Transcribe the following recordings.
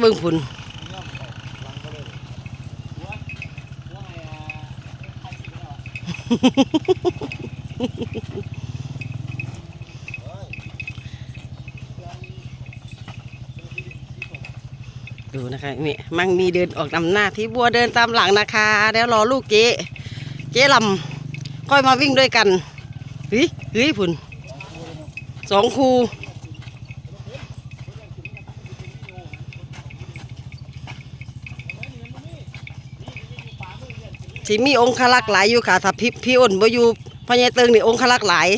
เบิ่งพุ่นดูนะคะนี่มังมีเดินออกนำหน้าพี่บัวเดินตามหลังนะคะ แล้วรอลูกเจ๊เจ๊ลำค่อยมาวิ่งด้วยกันเฮ้ยเฮ้ยพุ่นสองคู สิมีองค์คลักษ์หลายอยู่ค่ะถ้าพี่พี่อ้นบ่อยู่พญายเติงนี่องค์คลักษ์หลาย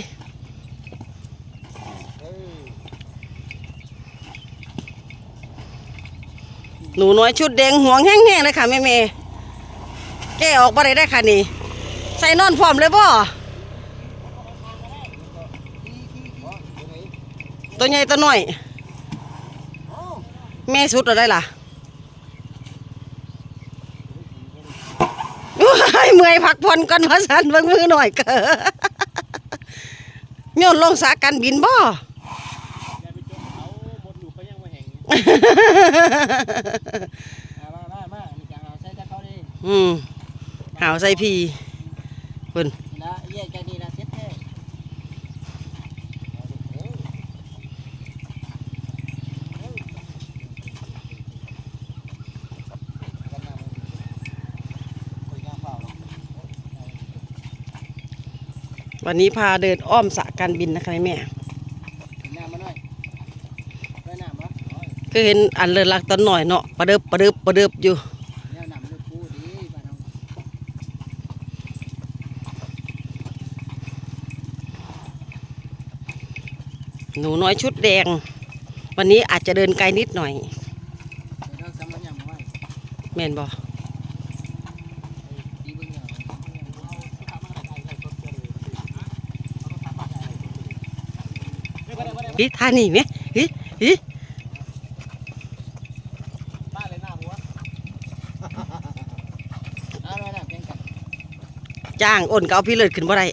หนูน้อยชุดแดงห่วงแห้งๆเลยค่ะแม่เมย์แกออกบ่ได้ได้ค่ะนี่ ใส่นอนพร้อมเลยบ่ตัวใหญ่ตัวน้อย แม่สุดอะไรล่ะ โอ้ยเมื่อยพักผ่อนก่อนมาสันเบิ่งมือหน่อยเกอโยนลงสากันบินบ่มามามามีจังเอาใส่ตะเขาดิอืมหาวใส่พีเพิ่น นะแยกกันดีนะเซ็ตแท้ วันนี้พาเดินอ้อมสะการบินนะคะแม่น้ำมาหน่อยได้น้ำวะก็เห็นอันเลิศลักตอนหน่อยเนาะประเดิบประเดิบประเดิบอยู่หนูน้อยชุดแดง วันนี้อาจจะเดินไกลนิดหน่อยเมนยำมาไว้แม่นบ่เบิ่งเนี่ยเอา ฮิท่านี่ เนี่ยฮิฮิบ้านเลยหน้าหัวเอาเลยนะเก่งกันจ้างอ้นก็เอาพี่เลิศขึ้นบ่ได้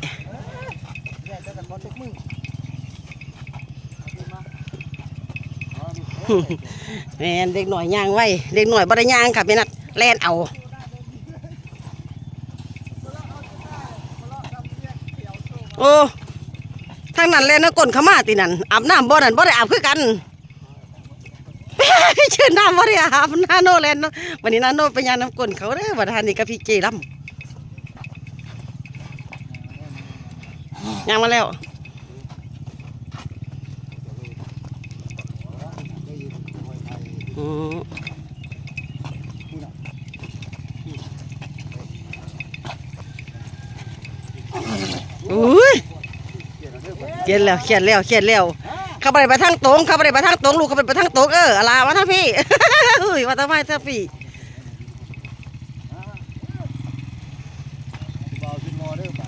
แยกแต่ตะเขาทุกมือเอาขึ้นมาเอาดิเอ้ยแม่นเด็กหน่อยย่างไว้เด็กหน่อยบ่ได้ย่างค่ะพี่นัดแล่นเอาโอ้ ทางนั้นแล่นะก้นขามาตินั่นอาบน้ำบ่นั่นบ่ได้อาบคือกันเชิญน้ำบ่ได้อาบนาโนแลนเนาะวันนี้นาโนไปยานน้ำก้นเขาเด้อวันทานนี้กับพี่เจลำย่างมาแล้วอืมอุ้ย เขียนแล้วเขียนแล้วเขียนแล้วเข้าไปไปทางตรงเข้าไปไปทางตรงลูกเข้าไปไปทางตรงเอออะไรมาทางพี่อุ้ยมาทางไมทางพี่บอลขึ้นมอเด้อป่ะ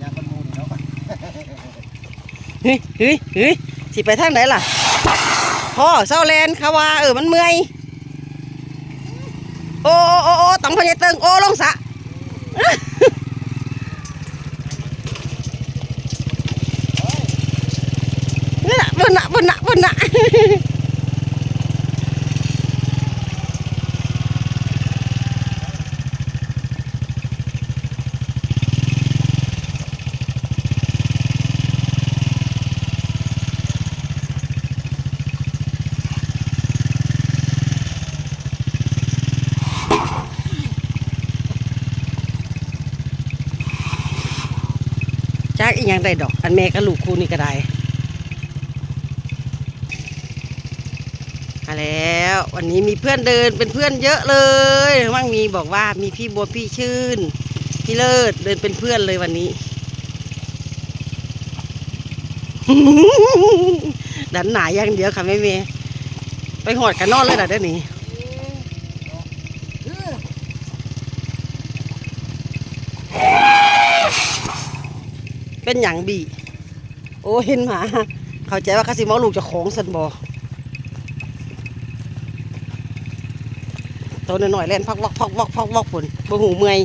ยางกันมูนี่เนาะเฮ้ยเฮ้ยเฮ้ยสิไปทางไหนล่ะพ่อเศร้าแลนเขาว่าเออมันเมื่อยโอ้โอ้โอ้ต้องพญาเติงโอ้ลงสระ นี่น่ะบนนะบนน่นนะจากอีกอย่างใดดอก อันแม่กับลูกคู่นี่ก็ได้มา แล้ว วันนี้มีเพื่อนเดินเป็นเพื่อนเยอะเลยมั่งมีบอกว่ามีพี่บัวพี่ชื่น พี่เลิศเดินเป็นเพื่อนเลยวันนี้ ดันหนาอย่างเดียวค่ะแม่เมย์ไปหอดกันนอนเลยนะเดี๋ยวนี้เป็นอย่างบี โอ้เห็นหมา เข้าใจว่าคาสิมาลูกจะของสันบอ ตัวน้อยๆเล่นพักวอกพักวอกพักวอกฝนบ่หูเมื่อย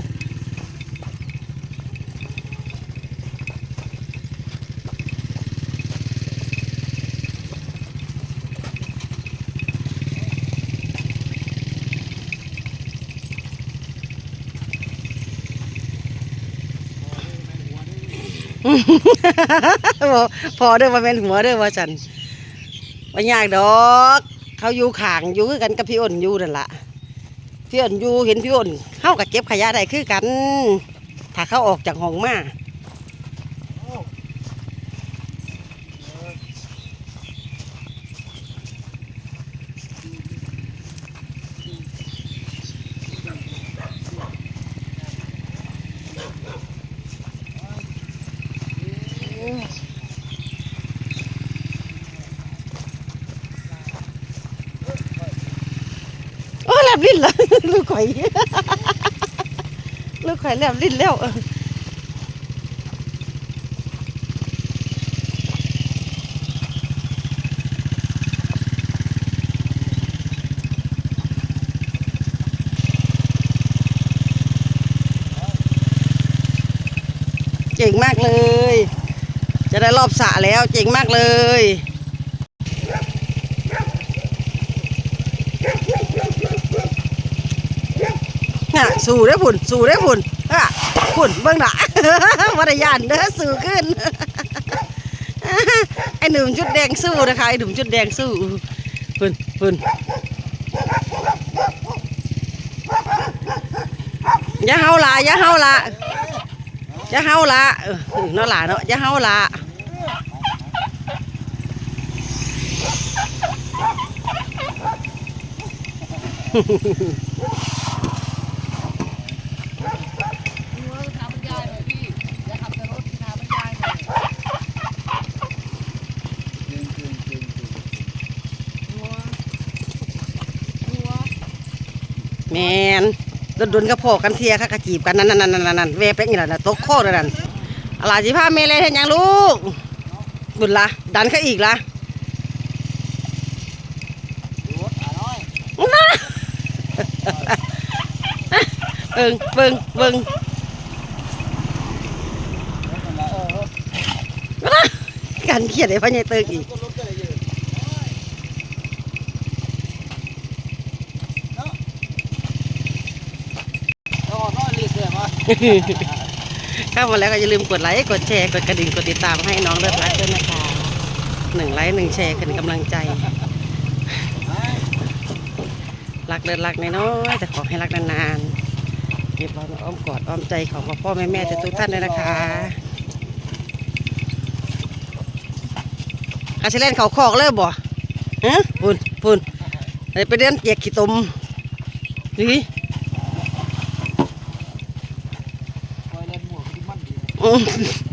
พอเด้อว่าแม่นหัวเด้อว่าฉันว่ายากดอก เขาอยู่ขางอยู่กันกับพี่อ้นอยู่นั่นละ พี่อ้นอยู่เห็นพี่อ้นเข้ากับเก็บขยะได้คือกัน ถ้าเขาออกจากห้องมา บลิ้นละลูกข่อยลูกข่อยแลบลิ้นแล้วเจ๋งมากเลย จะได้รอบสระแล้ว เจ๋งมากเลย น่ะ สู้ได้อพุ่นสู้ได้อพุ่นอะพุ่นเบิ่งหน่ะวรยานเด้อสู้ขึ้นไอหนุ่มชุดแดงสู้นะคะไอหนุ่มชุดแดงสู้พุ่นพุ่นอย่าเฮาละอย่าเฮาละอย่าเฮาละเออเนาะหล่ะเนาะอย่าเฮาละ หัวถามบรรยายหน่อยพี่อย่าขับแต่รถถามบรรยายหน่อยเก่งเก่งเก่งเก่งหัวหัว แมนโดนๆก็พอกันเทียค่ะกระจีบกันนั่นนั่นนั่นนั่นแวบเป็นอย่างนั้นน่ะตกข้อเลยนั่นอะไรสิพาเมเลยเห็นยังลูกบุญละดันเขาอีกละรถอะน้อยเบิ่งเบิ่งเบิ่งรถมันละเออรถกันเขียดไอ้พ่อใหญ่เติงอีก ก็รถก็เลยเยอะเนาะเอาน้อยรีบ เข้ามาแล้วก็อย่าลืมกดไลค์กดแชร์กดกระดิ่งกดติดตามให้น้องเลิศรักด้วยนะคะหนึ่งไลค์หนึ่งแชร์เป็นกำลังใจ รักเลิศรักน้อยๆแต่ขอให้รักนานๆเก็บไว้ในอ้อมกอดอ้อมใจของพ่อพ่อแม่แม่ทุกท่านเลยนะคะอาชิเล่นเขาคอกเลยบ่ฮะปุ่นปุ่นไปเดินเกียกขี้ตมนี่ Oh.